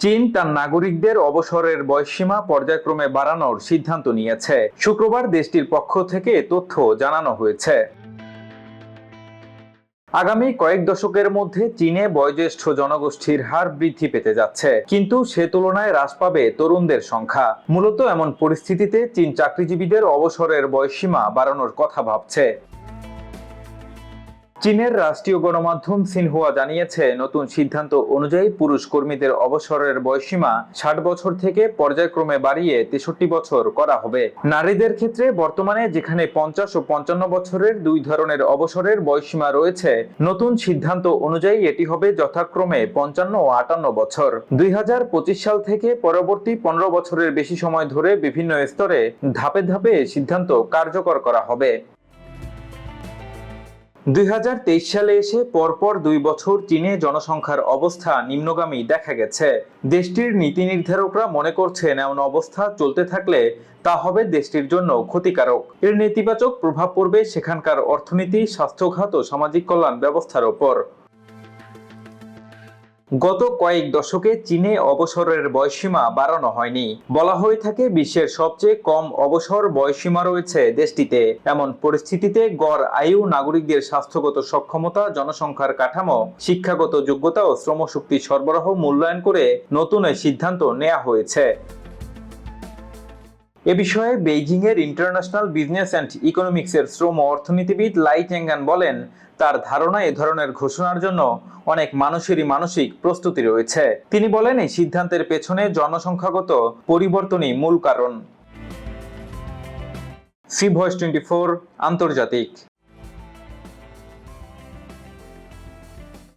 চীন তার নাগরিকদের অবসরের বয়সসীমা পর্যায়ক্রমে বাড়ানোর সিদ্ধান্ত নিয়েছে। শুক্রবার দেশটির পক্ষ থেকে তথ্য জানানো হয়েছে। আগামী কয়েক দশকের মধ্যে চীনে বয়োজ্যেষ্ঠ জনগোষ্ঠীর হার বৃদ্ধি পেতে যাচ্ছে, কিন্তু সে তুলনায় হ্রাস পাবে তরুণদের সংখ্যা। মূলত এমন পরিস্থিতিতে চীন চাকরিজীবীদের অবসরের বয়সসীমা বাড়ানোর কথা ভাবছে। চীনের রাষ্ট্রীয় গণমাধ্যম সিনহুয়া জানিয়েছে, নতুন সিদ্ধান্ত অনুযায়ী পুরুষ কর্মীদের অবসরের বয়সীমা ষাট বছর থেকে পর্যায়ক্রমে বাড়িয়ে তেষট্টি বছর করা হবে। নারীদের ক্ষেত্রে বর্তমানে যেখানে পঞ্চাশ ও পঞ্চান্ন বছরের দুই ধরনের অবসরের বয়সীমা রয়েছে, নতুন সিদ্ধান্ত অনুযায়ী এটি হবে যথাক্রমে পঞ্চান্ন ও আটান্ন বছর। দুই হাজার পঁচিশ সাল থেকে পরবর্তী পনেরো বছরের বেশি সময় ধরে বিভিন্ন স্তরে ধাপে ধাপে সিদ্ধান্ত কার্যকর করা হবে। দুই হাজার তেইশ সালে এসে পরপর দুই বছর চীনে জনসংখ্যার অবস্থা নিম্নগামী দেখা গেছে। দেশটির নীতি নির্ধারকরা মনে করছেন এমন অবস্থা চলতে থাকলে তা হবে দেশটির জন্য ক্ষতিকারক। এর নেতিবাচক প্রভাব পড়বে সেখানকার অর্থনীতি স্বাস্থ্যঘাত ও সামাজিক কল্যাণ ব্যবস্থার ওপর। গত কয়েক দশকে চীনে অবসরের বয়সীমা বাড়ানো হয়নি। বলা হয়ে থাকে বিশ্বের সবচেয়ে কম অবসর বয়সীমা রয়েছে দেশটিতে। এমন পরিস্থিতিতে গড় আয়ু, নাগরিকদের স্বাস্থ্যগত সক্ষমতা, জনসংখ্যার কাঠামো, শিক্ষাগত যোগ্যতা ও শ্রমশক্তি সরবরাহ মূল্যায়ন করে নতুন সিদ্ধান্ত নেওয়া হয়েছে। এ বিষয়ে বেইজিং এর ইন্টারন্যাশনাল বিজনেস অ্যান্ড ইকোনমিক্সের শ্রম অর্থনীতিবিদ লাই চেঙ্গান বলেন, তার ধারণা এ ধরনের ঘোষণার জন্য অনেক মানুষেরই মানসিক প্রস্তুতি রয়েছে। তিনি বলেন, এই সিদ্ধান্তের পেছনে জনসংখ্যাগত পরিবর্তনই মূল কারণ। সি ভয়েস টোয়েন্টি ফোর আন্তর্জাতিক।